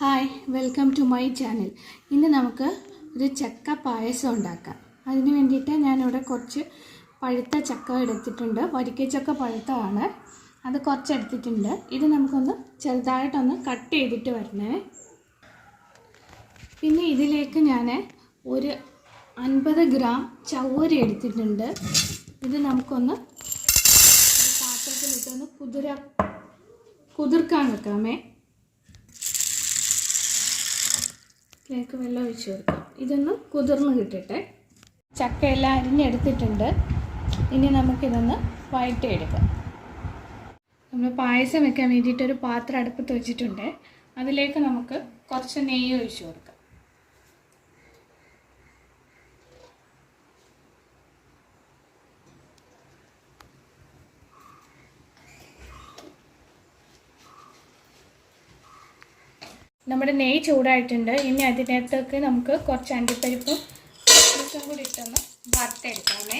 Hi welcome to my channel ഇന്ന് നമുക്ക് ഒരു ചക്ക പായസം ഉണ്ടാക്കാം. അതിന് വേണ്ടിയിട്ട് ഞാനിവിടെ കുറച്ച് പഴുത്ത ചക്ക എടുത്തിട്ടുണ്ട്. വരിക്കച്ചക്ക പഴുത്തതാണ്. അത് കുറച്ച് എടുത്തിട്ടുണ്ട് ഇത് നമുക്കൊന്ന് ചെറുതായിട്ടൊന്ന് കട്ട് ചെയ്തിട്ട് വരണേ. പിന്നെ ഇതിലേക്ക് ഞാൻ ഒരു അൻപത് ഗ്രാം ചവ്വരി എടുത്തിട്ടുണ്ട്. ഇത് നമുക്കൊന്ന് പാത്രത്തിലിട്ടൊന്ന് കുതിര കുതിർക്കാൻ വെക്കാമേ. ഇതിലേക്ക് വെള്ളം ഒഴിച്ച് കൊടുക്കാം. ഇതൊന്ന് കുതിർന്ന് കിട്ടട്ടെ. ചക്കയെല്ലാം അരിഞ്ഞെടുത്തിട്ടുണ്ട്. ഇനി നമുക്കിതൊന്ന് വഴറ്റിയെടുക്കാം. നമ്മൾ പായസം വെക്കാൻ വേണ്ടിയിട്ടൊരു പാത്രം അടുപ്പത്ത് വെച്ചിട്ടുണ്ട്. അതിലേക്ക് നമുക്ക് കുറച്ച് നെയ്യ് ഒഴിച്ച് കൊടുക്കാം. നമ്മുടെ നെയ്യ് ചൂടായിട്ടുണ്ട്. ഇനി അതിനകത്തേക്ക് നമുക്ക് കുറച്ച് അണ്ടിപ്പരിപ്പും കുറച്ചും കൂടി ഇട്ടൊന്ന് വറുത്തെടുക്കാമേ.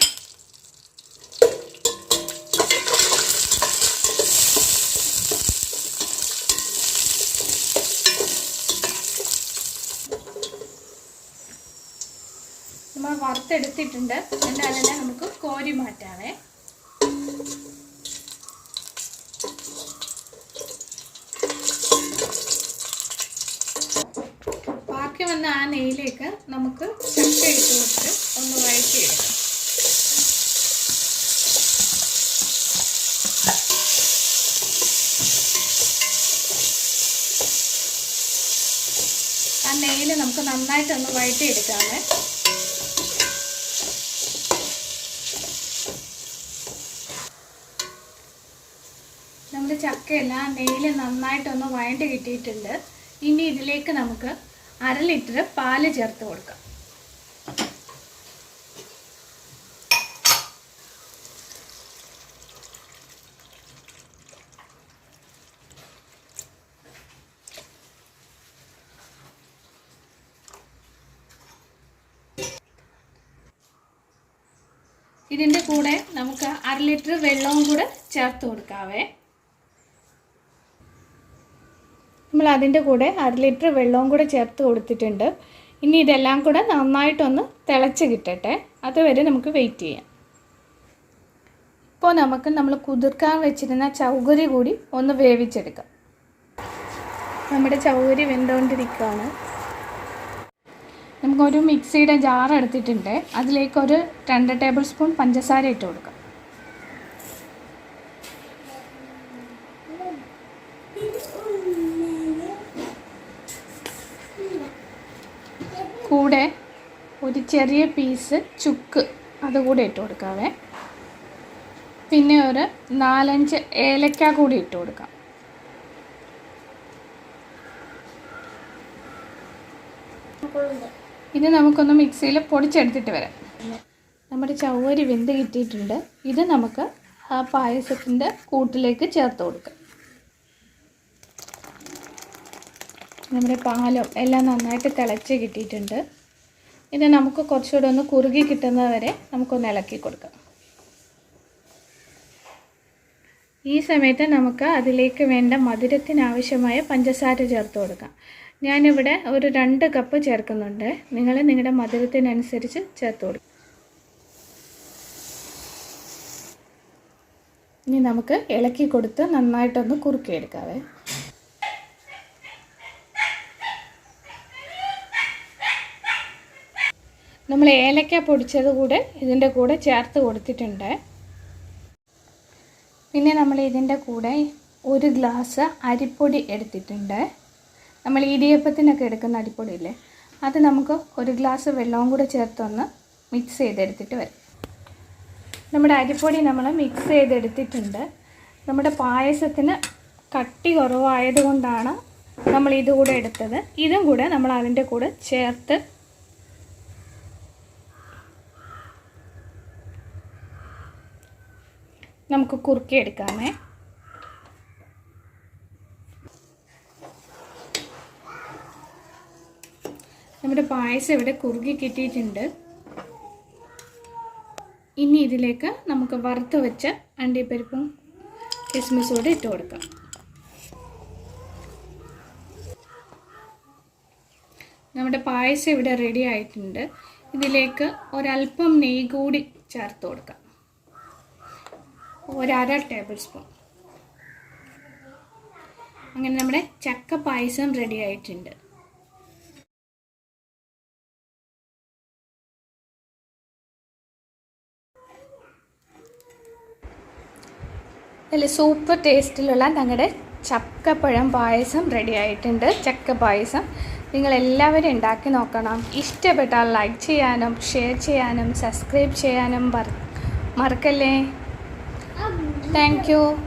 നമ്മൾ വറുത്തെടുത്തിട്ടുണ്ട്. എന്നാൽ നമുക്ക് കോരി മാറ്റാമേ വന്ന ആ നെയ്യിലേക്ക് നമുക്ക് ചക്ക ഇട്ട് കൊടുത്ത് ഒന്ന് ആ നെയ്യിൽ നമുക്ക് നന്നായിട്ടൊന്ന് വഴറ്റിയെടുക്കാമേ. നമ്മുടെ ചക്കയെല്ലാം നെയ്യിൽ നന്നായിട്ടൊന്ന് വഴണ്ടി കിട്ടിയിട്ടുണ്ട്. ഇനി ഇതിലേക്ക് നമുക്ക് അര ലിറ്റർ പാൽ ചേർത്ത് കൊടുക്കാം. ഇതിന്റെ കൂടെ നമുക്ക് അര ലിറ്റർ വെള്ളവും കൂടെ ചേർത്ത് കൊടുക്കാവേ. നമ്മൾ അതിന്റെ കൂടെ അര ലിറ്റർ വെള്ളവും കൂടെ ചേർത്ത് കൊടുത്തിട്ടുണ്ട്. ഇനി ഇതെല്ലാം കൂടെ നന്നായിട്ടൊന്ന് തിളച്ച് കിട്ടട്ടെ. അതുവരെ നമുക്ക് വെയിറ്റ് ചെയ്യാം. ഇപ്പോൾ നമുക്ക് നമ്മൾ കുതിർക്കാൻ വെച്ചിരുന്ന ചൗകരി കൂടി ഒന്ന് വേവിച്ചെടുക്കാം. നമ്മുടെ ചൗകരി വെന്തുകൊണ്ടിരിക്കുകയാണ്. നമുക്കൊരു മിക്സിയുടെ ജാർ എടുത്തിട്ടുണ്ട്. അതിലേക്കൊരു രണ്ട് ടേബിൾ സ്പൂൺ പഞ്ചസാര ഇട്ട് കൊടുക്കാം. കൂടെ ഒരു ചെറിയ പീസ് ചുക്ക് അതുകൂടെ ഇട്ട് കൊടുക്കാവേ. പിന്നെ ഒരു നാലഞ്ച് ഏലക്ക കൂടി ഇട്ട് കൊടുക്കാം. ഇത് നമുക്കൊന്ന് മിക്സിയിൽ പൊടിച്ചെടുത്തിട്ട് വരാം. നമ്മുടെ ചവ്വരി വെന്ത് കിട്ടിയിട്ടുണ്ട്. ഇത് നമുക്ക് ആ പായസത്തിന്റെ കൂട്ടിലേക്ക് ചേർത്ത് കൊടുക്കാം. നമ്മുടെ പാലും എല്ലാം നന്നായിട്ട് തിളച്ച് കിട്ടിയിട്ടുണ്ട്. ഇത് നമുക്ക് കുറച്ചുകൂടെ ഒന്ന് കുറുകി കിട്ടുന്നത് വരെ നമുക്കൊന്ന് ഇളക്കി കൊടുക്കാം. ഈ സമയത്ത് നമുക്ക് അതിലേക്ക് വേണ്ട മധുരത്തിനാവശ്യമായ പഞ്ചസാര ചേർത്ത് കൊടുക്കാം. ഞാനിവിടെ ഒരു രണ്ട് കപ്പ് ചേർക്കുന്നുണ്ട്. നിങ്ങൾ നിങ്ങളുടെ മധുരത്തിനനുസരിച്ച് ചേർത്ത് കൊടുക്കും. ഇനി നമുക്ക് ഇളക്കി കൊടുത്ത് നന്നായിട്ടൊന്ന് കുറുക്കിയെടുക്കാവേ. നമ്മൾ ഏലക്ക പൊടിച്ചത് കൂടെ ഇതിന്റെ കൂടെ ചേർത്ത് കൊടുത്തിട്ടുണ്ട്. പിന്നെ നമ്മൾ ഇതിന്റെ കൂടെ ഒരു ഗ്ലാസ് അരിപ്പൊടി എടുത്തിട്ടുണ്ട്. നമ്മൾ ഇടിയപ്പത്തിനൊക്കെ എടുക്കുന്ന അരിപ്പൊടി ഇല്ലേ അത് നമുക്ക് ഒരു ഗ്ലാസ് വെള്ളവും കൂടെ ചേർത്തൊന്ന് മിക്സ് ചെയ്തെടുത്തിട്ട് വരും. നമ്മുടെ അരിപ്പൊടി നമ്മൾ മിക്സ് ചെയ്തെടുത്തിട്ടുണ്ട്. നമ്മുടെ പായസത്തിന് കട്ടി കുറവായതുകൊണ്ടാണ് നമ്മൾ ഇതുകൂടെ എടുത്തത്. ഇതും കൂടെ നമ്മൾ അതിന്റെ കൂടെ ചേർത്ത് നമുക്ക് കുറുക്കി എടുക്കാമേ. നമ്മുടെ പായസം ഇവിടെ കുറുകി കിട്ടിയിട്ടുണ്ട്. ഇനി ഇതിലേക്ക് നമുക്ക് വറുത്ത് വെച്ച അണ്ടിപ്പരിപ്പും കിസ്മിസോടെ ഇട്ട് കൊടുക്കാം. നമ്മുടെ പായസം ഇവിടെ റെഡി ആയിട്ടുണ്ട്. ഇതിലേക്ക് ഒരല്പം നെയ്യ് കൂടി ചേർത്ത് കൊടുക്കാം. ഒരര ടേബിൾ സ്പൂൺ. അങ്ങനെ നമ്മുടെ ചക്ക പായസം റെഡി ആയിട്ടുണ്ട്. നല്ല സൂപ്പർ ടേസ്റ്റിലുള്ള ഞങ്ങളുടെ ചക്കപ്പഴം പായസം റെഡി ആയിട്ടുണ്ട്. ചക്ക പായസം. നിങ്ങൾ എല്ലാവരും ഉണ്ടാക്കി നോക്കണം. ഇഷ്ടപ്പെട്ടാൽ ലൈക്ക് ചെയ്യാനും ഷെയർ ചെയ്യാനും സബ്സ്ക്രൈബ് ചെയ്യാനും മറക്കല്ലേ? Thank you.